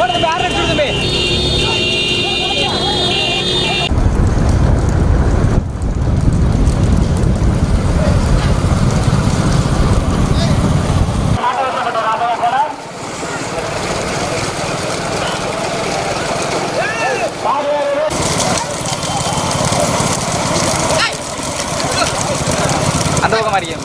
போடுறது யார் எடுத்துடுதுமே அந்த பக்கம் அறியும்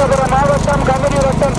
ನಗರ ನಾಗತ್ತಂ ಕಮಿಡಿ ವಟ್ಟಂ